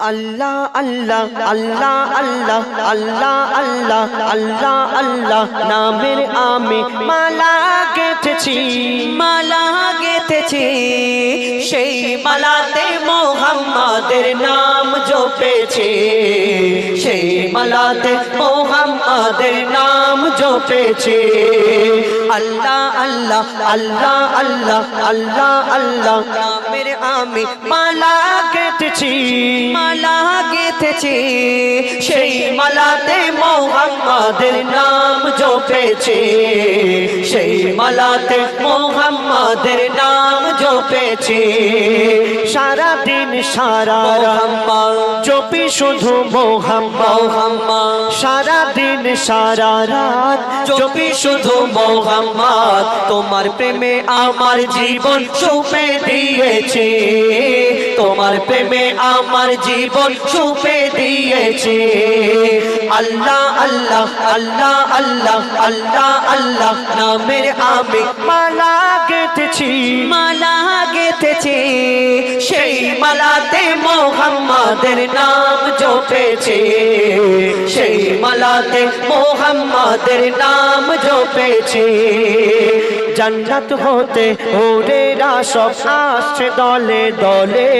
আল্লাহ আল্লাহ আল্লাহ আল্লাহ আল্লাহ আল্লাহ আল্লাহ আল্লাহ নামের আমি মালা গেঁথেছি। মালা গেথেছি সেই মালাতে মোহাম্মদের নাম জপেছে। সেই মালাতে মোহাম্মদের নাম জপেছে। আল্লাহ আল্লাহ আল্লাহ আল্লাহ আল্লাহ আল্লাহ, নামের আমি মালা গেঁথেছি। মালা গেথেছি। সেই মালাতে মোহাম্মদের নাম জপেছে। সেই মালাতে মোহাম্মদের নাম জপেছে। সারা দিন সারা রাত জপি শুধু মোহাম্মদ। মোহাম্মদ সারা দিন সারা রাত জপি শুধু মোহাম্মদ। তোমার প্রেমে আমার জীবন সুপে দিয়েছে। তোমার প্রেমে আমার জীবন সুপে দিয়েছে। আল্লাহ আল্লাহ আল্লাহ আল্লাহ আল্লাহ আল্লাহ, নামের আমি মালা গেঁথেছি। মালা গেথেছে, সেই মালাতে মোহাম্মদের নাম জপেছে। সেই মালাতে মোহাম্মদের নাম জপেছে। জান্নাত হতে ওরেরা সব আসছে দলে দলে।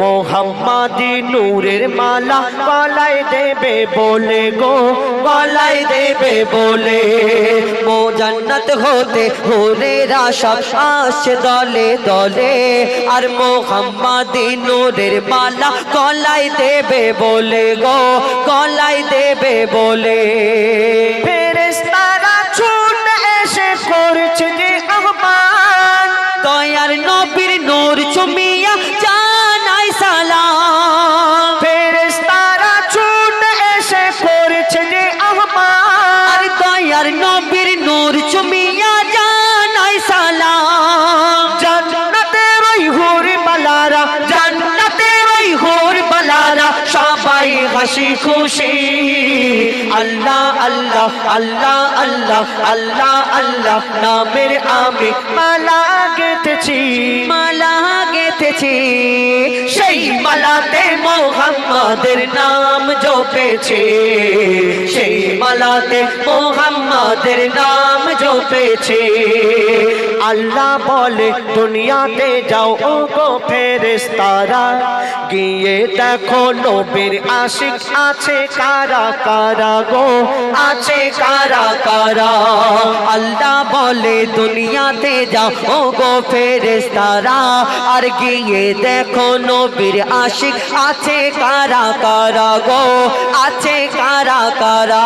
মোহাম্মদি নূরের মালা গলায় দেবে বলে গো, গলায় দেবে বলে। মো জান্নাত হতে হোরেরা সব আসছে দলে দলে আর মোহাম্মদি নূরের মালা গলায় দেবে বলে গো গলায় দেবে বলে। হাসি খুশি। আল্লাহ আল্লাহ আল্লাহ আল্লাহ আল্লাহ আল্লাহ। নামের আমি মালা গেতেছি মালা গেথেছি সেই মালাতে মোহাম্মদের নাম জপেছে। সেই মালাতে মোহাম্মদের নাম জপেছে। আল্লাহ বলে, দুনিয়াতে যাও ও গো ফেরেশতারা। গিয়ে দেখো নবীর আশিক আছে কারা কারা গো? আছে কারা কারা? আল্লাহ বলে, দুনিয়াতে যাও ও গো ফেরেশতারা। আর গিয়ে দেখো নবীর আশিক। আছে কারা কারা গো? আছে কারা কারা?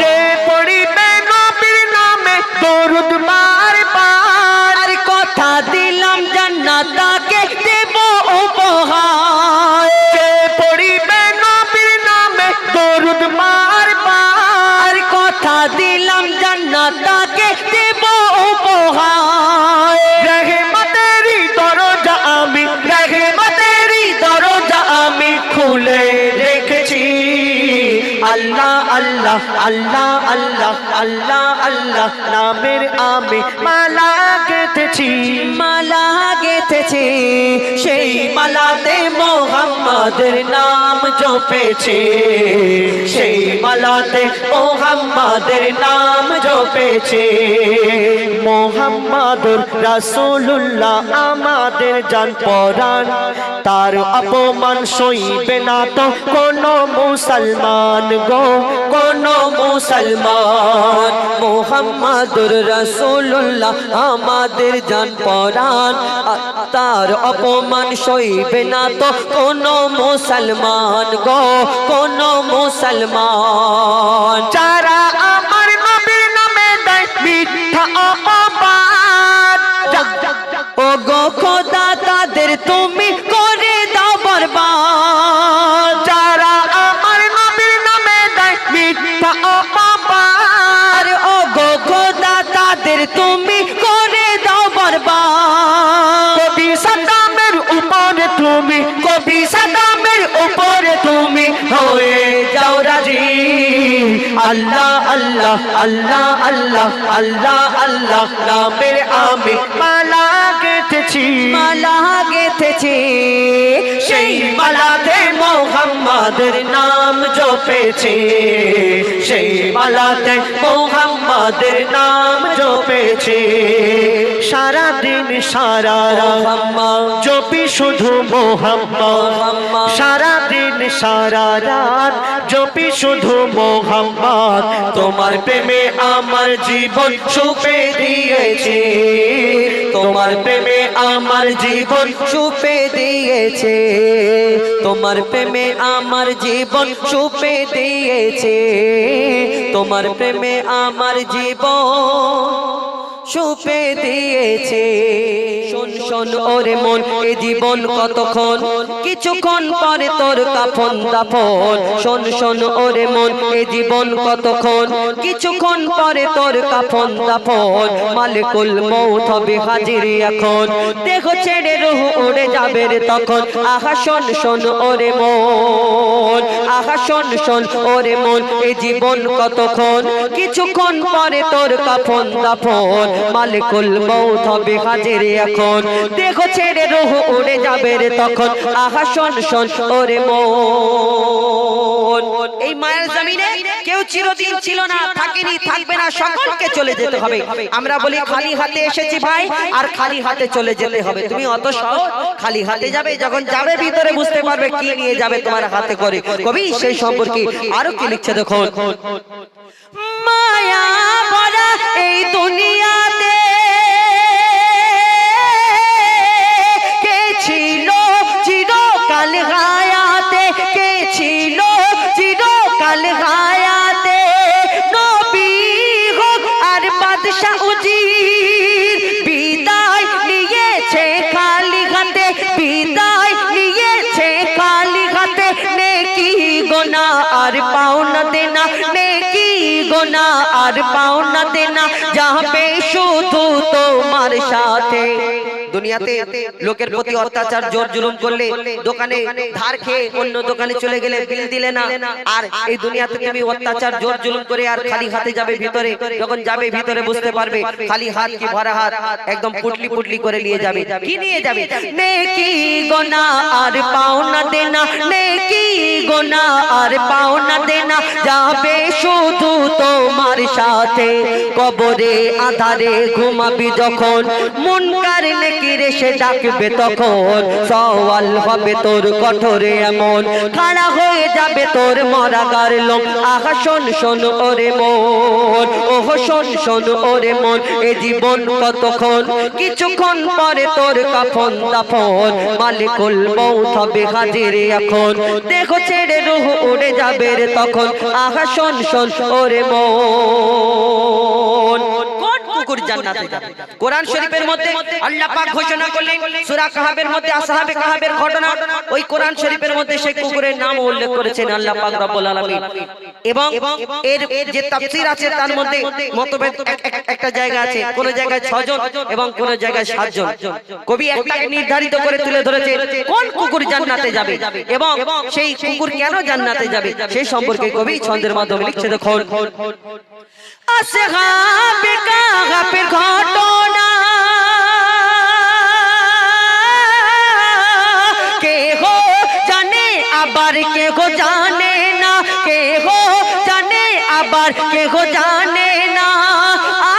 যে পড়িবে নবীর নামে দরুদ বারবার আর কথা দিলাম জান্নাতাকে আল্লাহ আল্লাহ আল্লাহ আল্লাহ আল্লাহ নামের আমি মালা গেঁথেছি। মালা গেথেছি। সেই মালাতে মোহাম্মদের নাম জপেছে। সেই মালাতে মোহাম্মদের নাম জপেছে। মোহাম্মদুর রাসূলুল্লাহ আমাদের জান পরাণ তার অপমান সইবে না তো কোন মুসলমান গো, কোন মুসলমান। মোহাম্মদুর রসুল্লাহ আমাদের জান পরাণ। তার অপমান সইবে না তো কোন মুসলমান গো, কোন মুসলমান। যারা আল্লাহ আল্লাহ আল্লাহ আল্লাহ আল্লাহ আল্লাহ নামের আমি মালা গেঁথেছি। মালা গেঁথেছি। সেই মালাতে মোহাম্মদের নাম জপেছি। সেই মালাতে মোহাম্মদের নাম জপেছে। সারাদিন সারা রাত জপি শুধু মোহাম্মদ। সারাদিন সারা রাত জপি শুধু মোহাম্মদ। তোমার প্রেমে আমার জীবন সুপে দিয়েছে। তোমার প্রেমে আমার জীবন সুপে দিয়েছে। তোমার প্রেমে আমার জীবন সুপে দিয়েছে। তোমার প্রেমে আমার জীবন সুপে দিয়েছে। শোন শোন, ওরে মন, এ জীবন কতক্ষণ? কিছুক্ষণ পরে তোর কাফন দাফন। শোন শোন, ওরে মন, এ জীবন কতক্ষণ? কিছুক্ষণ পরে তোর কাফন দাফন। মালিকুল মৌত হবে হাজির এখন। দেহ ছেড়ে রুহ উড়ে যাবে রে তখন। আহা, শোন শোন, ওরে মন। আহা, শোন শোন, ওরে মন, এ জীবন কতক্ষণ? কিছুক্ষণ পরে তোর কাফন দাফন। মালিকুল মৌত হবে হাজির এখন। দেখো ছেড়ে রুহ উড়ে যাবে রে তখন, আহা শোন শোন, ওরে মন। এই মায়ের জমিনে কেউ চিরদিন ছিল না, থাকেনি, থাকবে না, সকলকে চলে যেতে হবে। আমরা বলি খালি হাতে এসেছি ভাই, আর খালি হাতে চলে যেতে হবে। তুমি অত সহজ, খালি হাতে যাবে, যখন যাবে ভিতরে বুঝতে পারবে কি নিয়ে যাবে তোমার হাতে করে। কবি, সেই সম্পর্কে আরও কি লিখছে দেখো মায়া ভরা এই দুনিয়াতে বাদশাহ উজির বিদায় নিয়েছে খালি হাতে, বিদায় নিয়েছে খালি হাতে। নেকি গোনা আর পাওনা দেনা, নেকি গোনা আর পাওনা দেনা, যাবে শুধু তোমার সাথে। দুনিয়াতে লোকের প্রতি অত্যাচার জোর জুলুম করলে দোকানে ধার খেয়ে অন্য দোকানে চলে গেলে বিল দিলে না। আর এই দুনিয়াতে তুমি অত্যাচার জোর জুলুম করে আর খালি হাতে যাবে ভিতরে যখন যাবে ভিতরে বুঝতে পারবে খালি হাত কি ভরা হাত একদম পুটলি পুটলি করে নিয়ে যাবে। কি নিয়ে যাবে? নেকি গোনা আর পাওনা দেনা। নেকি গোনা আর পাওনা দেনা। যাবে শুধু তোমার সাথে কবরে আধারে ঘুমাবি যখন মন কার নেকি রেসে ডাকবে তখন, সওয়াল হবে তোর কঠোরে এমন। খাড়া হয়ে যাবে তোর মরাগার লোক। আহা, শোন শোন ওরে মন, ওহ, শোন শোন ওরে মন, এ জীবন কতক্ষণ? কিছুক্ষণ পরে তোর কাফন দাফন। মালিকুল মৌত হবে হাজির এখন। দেখো ছেড়ে রুহ উড়ে যাবে রে তখন। আহা, শোন শোন ওরে মন। কুকুর জান্নাতে। যাবে কোরআন শরীফের মধ্যে আল্লাহ পাক ঘোষণা করলেন সূরা কাহাবের মধ্যে আসহাবে কাহাবের ঘটনা ওই কোরআন শরীফের মধ্যে সেই কুকুরের নাম উল্লেখ করেছেন আল্লাহ পাক রব্বুল আলামিন। এবং এর যে তাফসীর আছে তার মধ্যে মতভেদ এক- এক- একটা জায়গা আছে কোন জায়গায় 6 জন এবং কোন জায়গায় 7 জন কবি একটাকে নির্ধারিত করে তুলে ধরেছে কোন কুকুর জান্নাতে যাবে এবং সেই কুকুর কেন জান্নাতে যাবে? সেই সম্পর্কে কবি ছন্দের মাধ্যমে লিখছে দেখুন। আসহাবে কাহাবের ঘটনা। কে হো জানে, আবার কে হো জানে না। কে হো জানে, আবার কে হো জানে না।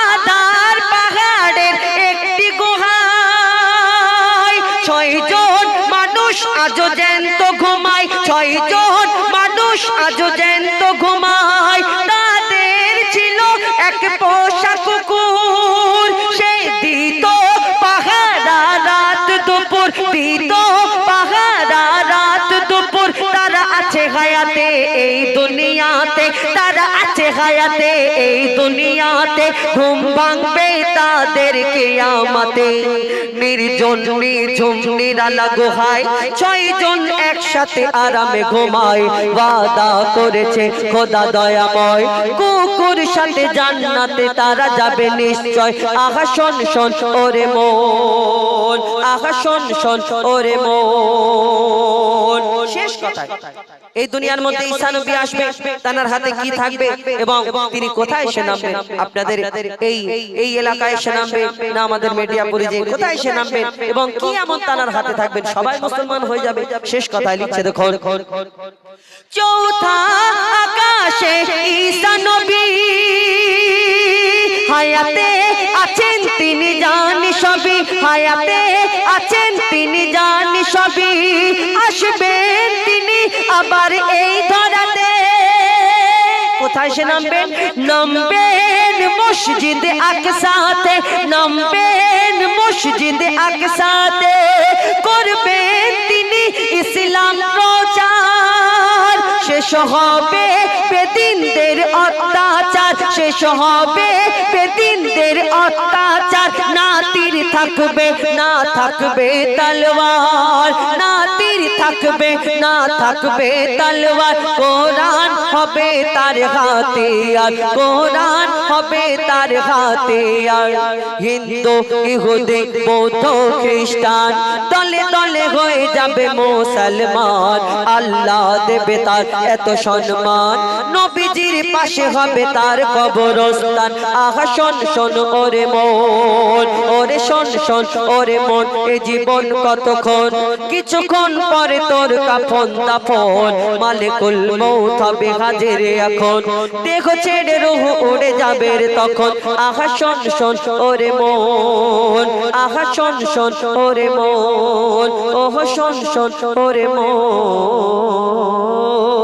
আদার পাহাড়ের একটি গুহায় ছয় জন মানুষ আজও জ্যান্ত ঘুমায়। ছয় জন মানুষ ঘুমায়। তারা আছে হায়াতে, এই দুনিয়াতে ঘুম ভাঙবে তাদের কেয়ামতে। নির্জন নির্ঝুম নিরালা গুহায় ছয় একসাথে আরামে ঘুমায়, ওয়াদা করেছে খোদা দয়াময়। কুকুর সাথে জান্নাতে তারা যাবে নিশ্চয়। আহা, শোন শোন, ওরে মন, আহা, শোন শোন, ওরে মন। শেষ কথা এই দুনিয়ার মধ্যে ঈসা নবী আসবে তার হাতে কি থাকবে এবং তিনি কোথায় এসে নামবেন আপনাদের এই এই এলাকায় এসে নামবে? না আমাদের মিডিয়াপুরে যে কোথায় এসে নামবেন এবং কি এমন তার হাতে থাকবেন? সবাই মুসলমান হয়ে যাবে। শেষ কথায় লিখছে দেখুন। চৌথা আকাশে ঈসা নবী হায়াতে আছেন তিনি জানি সবই, হায়াতে আছেন তিনি জানি সবই। আসবেন তিনি আবার এই ধরাতে। কোথায় সে নামবেন? নামবেন মসজিদ আকসাতে, নামবেন মসজিদ আকসাতে। করবেন তিনি ইসলাম প্রচার। শেষ হবে বেদিনদের অত্যাচার, শেষ হবে বেদিনদের অত্যাচার। না তীর থাকবে, না থাকবে তলোয়ার না তীর থাকবে, না থাকবে তলোয়ার কোরআন হবে তার হাতে আর, কোরআন হবে তার হাতে আর। হিন্দু, ইহুদি, বৌদ্ধ, খ্রিস্টান, দলে দলে হয়ে যাবে মুসলমান। আল্লাহ দেবে তার এত সম্মান। নবীজির পাশে হবে তার কবরস্থান। আহা শোন শোন ওরে মন। ওরে শোন শোন ওরে মন এ জীবন কতক্ষণ? কিছুক্ষণ পরে তোর কাফন দাফন। মালিকুল মৌত হবে হাজির এখন। দেখো ছেড়ে রুহ উড়ে যাবে রে তখন। আহা শোন শোন ওরে মন। আহা শোন শোন ওরে মন। ওহ শোন শোন ওরে মন।